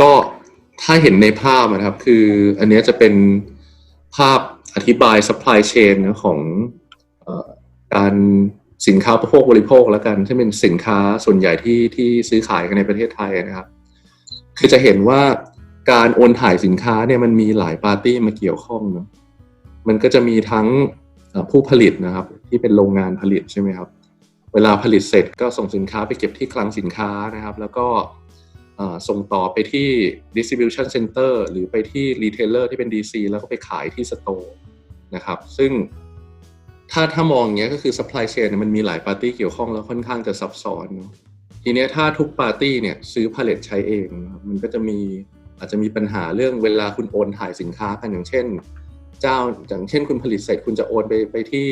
ก็ถ้าเห็นในภาพนะครับ คืออันนี้จะเป็นภาพอธิบาย supply chain นของอการสินค้าอุปโภคบริโภคแล้วกันที่เป็นสินค้าส่วนใหญ่ที่ที่ซื้อขายกันในประเทศไทยนะครับ คือจะเห็นว่าการโอนถ่ายสินค้าเนี่ยมันมีหลายปาร์ตี้มาเกี่ยวข้องเนาะมันก็จะมีทั้งผู้ผลิตนะครับ ที่เป็นโรงงานผลิตใช่ไหมครับ เวลาผลิตเสร็จก็ส่งสินค้าไปเก็บที่คลังสินค้านะครับ แล้วก็ ส่งต่อไปที่ distribution center หรือไปที่ retailer ที่เป็น DC แล้วก็ไปขายที่สโตร์นะครับ ซึ่งถ้าถ้ามองอย่างเงี้ยก็คือ supply chain มันมีหลายปาร์ตี้เกี่ยวข้องแล้วค่อนข้างจะซับซ้อนเนอะทีเนี้ยถ้าทุกปาร์ตี้เนี่ยซื้อผลิตใช้เองมันก็จะมีอาจจะมีปัญหาเรื่องเวลาคุณโอนถ่ายสินค้ากันอย่างเช่น เจ้าอย่างเช่นคุณผลิตเสร็จคุณจะโอนไปไปที่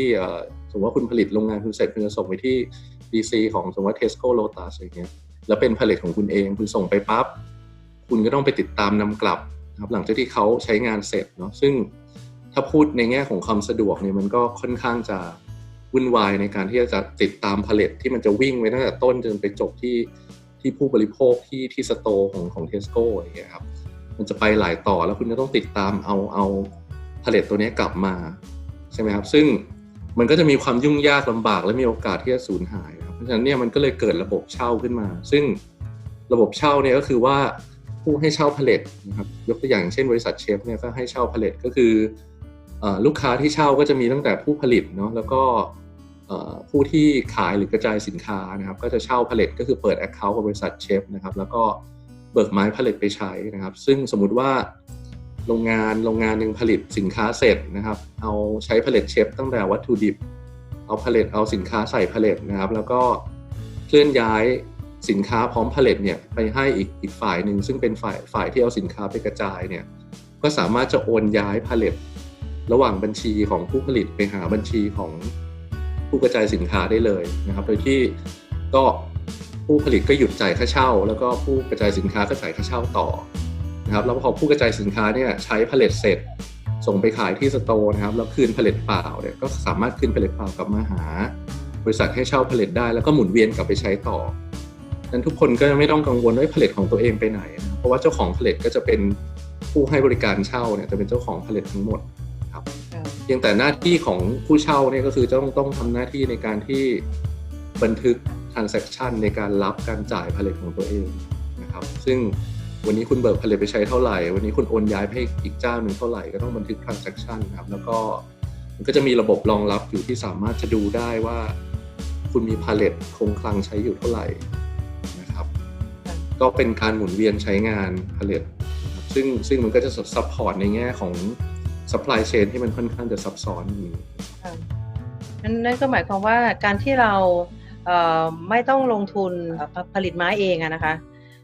สมมติว่าคุณผลิตโรงงานคุณเสร็จคุณจะส่งไปที่ DC ของสมมติว่า Tesco Lotus อะไรเงี้ย แล้วเป็นผลิตของคุณเอง คุณส่งไปปั๊บคุณก็ต้องไปติดตามนำกลับนะครับหลังจากที่เขาใช้งานเสร็จเนาะซึ่งถ้าพูดในแง่ของความสะดวกเนี่ยมันก็ค่อนข้างจะวุ่นวายในการที่จะติดตามผลิตที่มันจะวิ่งไว้ตั้งแต่ต้นจนไปจบที่ที่ผู้บริโภคที่ที่สโตร์ของของ Tesco อะไรเงี้ยครับมันจะไปหลายต่อแล้วคุณจะต้องติดตามเอาเอาผลิตตัวนี้กลับมาใช่ไหมครับ ซึ่งมันก็จะมีความยุ่งยากลำบากและมีโอกาสที่จะสูญหาย รับเพราะฉะนั้นเนี่ยมันก็เลยเกิดระบบเช่าขึ้นมา ซึ่งระบบเช่าเนี่ยก็คือว่าผู้ให้เช่าผลิตนะครับยกตัวอย่างเช่นบริษัทเชฟเนี่ยก็ให้เช่าผลิตก็คืออลูกค้าที่เช่าก็จะมีตั้งแต่ผู้ผลิตเนาะแล้วก็ผู้ที่ขายหรือกระจายสินค้านะครับ ก็จะเช่าผลิตก็คือเปิด Account กับบริษัทเชฟนะครับ แล้วก็เบิกไม้ผลิตไปใช้นะครับ ซึ่งสมมุติว่าโรงงานโรงงานหนึ่งผลิตสินค้าเสร็จนะครับ เอาใช้ผลิตเชฟตั้งแต่วัตถุดิบ เอาผลิตเอาสินค้าใส่ผลิตนะครับ แล้วก็เคลื่อนย้ายสินค้าพร้อมผลิตเนี่ยไปให้อีกอีกฝ่ายหนึ่งซึ่งเป็นฝ่ายฝ่ายที่เอาสินค้าไปกระจายเนี่ยก็สามารถจะโอนย้ายผลิตระหว่างบัญชีของผู้ผลิตไปหาบัญชีของผู้กระจายสินค้าได้เลยนะครับ โดยที่ก็ผู้ผลิตก็หยุดจ่ายค่าเช่า แล้วก็ผู้กระจายสินค้าก็จ่ายค่าเช่าต่อนะครับแล้วพอผู้กระจายสินค้าเนี่ยใช้ผลิตเสร็จ ส่งไปขายที่สโตร์นะครับแล้วคืนผลิตเปล่าเนี่ยก็สามารถคืนผลิตเปล่ากลับมาหา บริษัทให้เช่าผลิตได้ แล้วก็หมุนเวียนกลับไปใช้ต่อนั้นทุกคนก็ไม่ต้องกังวลว่าผลิตของตัวเองไปไหนนะเพราะว่าเจ้าของผลิตก็จะเป็นผู้ให้บริการเช่าเนี่ยจะเป็นเจ้าของผลิตทั้งหมดครับเพียงแต่หน้าที่ของผู้เช่าเนี่ยก็คือจะต้องต้องทำหน้าที่ในการที่บันทึก transaction ในการรับการจ่ายผลิตของตัวเองนะครับ ซึ่ง วันนี้คุณเบิกผลิตไปใช้เท่าไหร่ วันนี้คุณโอนย้ายไปให้อีกเจ้าหนึ่งเท่าไหร่ก็ต้องบันทึก transaction นะครับ แล้วก็มันก็จะมีระบบรองรับอยู่ที่สามารถจะดูได้ว่า คุณมีพาเลตคงคลังใช้อยู่เท่าไหร่นะครับ ก็เป็นการหมุนเวียนใช้งานผลิตซึ่งซึ่งมันก็จะซัพพอร์ตในแง่ของ supply chain ที่มันค่อนข้างจะซับซ้อนอยู่นั่นนั่นก็หมายความว่าการที่เราไม่ต้องลงทุนผลิตไม้เองนะคะ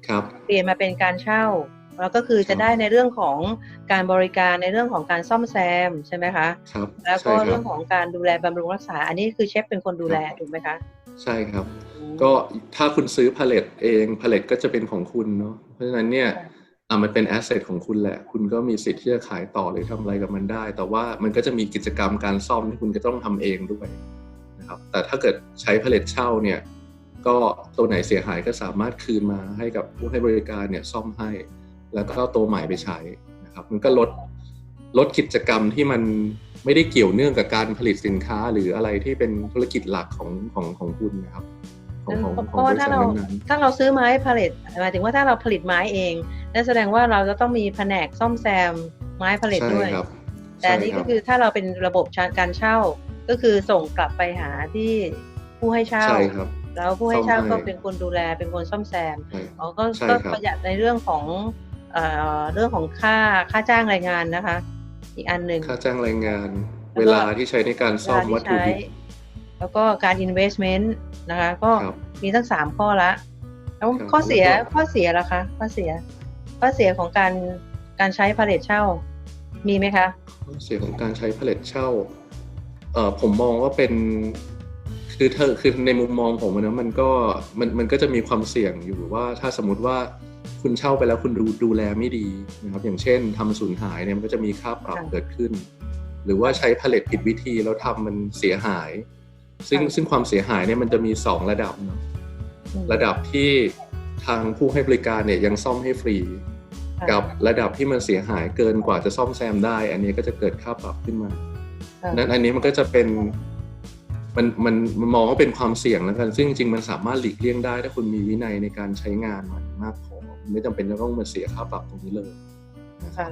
ครับเปลี่ยนมาเป็นการเช่า แล้วก็คือครัจะบได้ในเรื่องของการบริการในเรื่องของการซ่อมแซมใช่ไหมคะครับแล้วก็ใช่คเรื่รัอบงของการดูแลบำรุงรักษา อันนี้คือเชฟเป็นคนดูแลถูกไหมคะ ใช่ครับอืมก็ถ้าคุณซื้อผลิตเองผลิตก็จะเป็นของคุณเนาะเพราะฉะนั้นเนี่ยค่ะอะมันเป็นแอสเซทของคุณแหละ คุณก็มีสิทธิ์ที่จะขายต่อหรือทำอะไรกับมันได้ แต่ว่ามันก็จะมีกิจกรรมการซ่อมที่คุณก็ต้องทำเองด้วยนะครับ แต่ถ้าเกิดใช้ผลิตเช่าเนี่ย ก็ตัวไหนเสียหายก็สามารถคืนมาให้กับผู้ให้บริการเนี่ยซ่อมให้ แล้วก็เอาตัวใหม่ไปใช้นะครับ มันก็ลดลดกิจกรรมที่มันไม่ได้เกี่ยวเนื่องกับการผลิตสินค้าหรืออะไรที่เป็นธุรกิจหลักของของของคุณนะครับของของเพของราะบว่าริษัถ้าทเรานั้นถ้าเราซื้อไม้ผลิตหมายถึงว่าถ้าเราผลิตไม้เองนั่นแสดงว่าเราจะต้องมีแผนกซ่อมแซมไม้ผๆลิตใช่ด้วยครับแต่อันนี้ใช่ก็รับคือถ้าเราเป็นระบบการเช่าก็คือส่งกลับไปหาที่ผู้ให้เช่าใช่ครับ แล้วผู้ให้เช่าซ่อมให้ก็เป็นคนดูแลเป็นคนซ่อมแซมใช่อ๋อก็ใช่ก็ครับประหยัดในเรื่องของเอ่อเรื่องของค่าค่าจ้างแรงงานนะคะ อีกอันหนึ่งค่าจ้างแรงงานแล้วก็เวลาที่ใช้ในการซ่อมเวลาที่วัตถุดิบใช้แล้วก็การ investment นะคะ ก็ครับมีทั้งสามข้อละ แล้วครับข้อเสียแล้วก็ข้อเสียล่ะคะ ข้อเสีย ข้อเสียของการการใช้พาเลทเช่า มีไหมคะ ข้อเสียของการใช้ผลิตเช่าเอ่อผมมองว่าเป็น คือเธอคือในมุมมองผมอะนะมันก็มันมันก็จะมีความเสี่ยงอยู่ว่าถ้าสมมติว่าคุณเช่าไปแล้วคุณดูดูแลไม่ดีนะครับ อย่างเช่นทำสูญหายเนี่ยมันก็จะมีค่าปรับค่ะเกิดขึ้น หรือว่าใช้ผลิตผิดวิธีแล้วทำมันเสียหาย ซึ่งค่ะซึ่งความเสียหายเนี่ยมันจะมีสองระดับเนาะอืมระดับที่ทางผู้ให้บริการเนี่ยยังซ่อมให้ฟรีค่ะกับระดับที่มันเสียหายเกินกว่าจะซ่อมแซมได้ อันนี้ก็จะเกิดค่าปรับขึ้นมาค่ะนั้นอันนี้มันก็จะเป็น มันมันมันมองว่าเป็นความเสี่ยงแล้วกัน ซึ่งจริงๆมันสามารถหลีกเลี่ยงได้ ถ้าคุณมีวินัยในการใช้งานมันมากพอไม่จำเป็นจะต้องมาเสียค่าปรับตรงนี้เลยนะครับ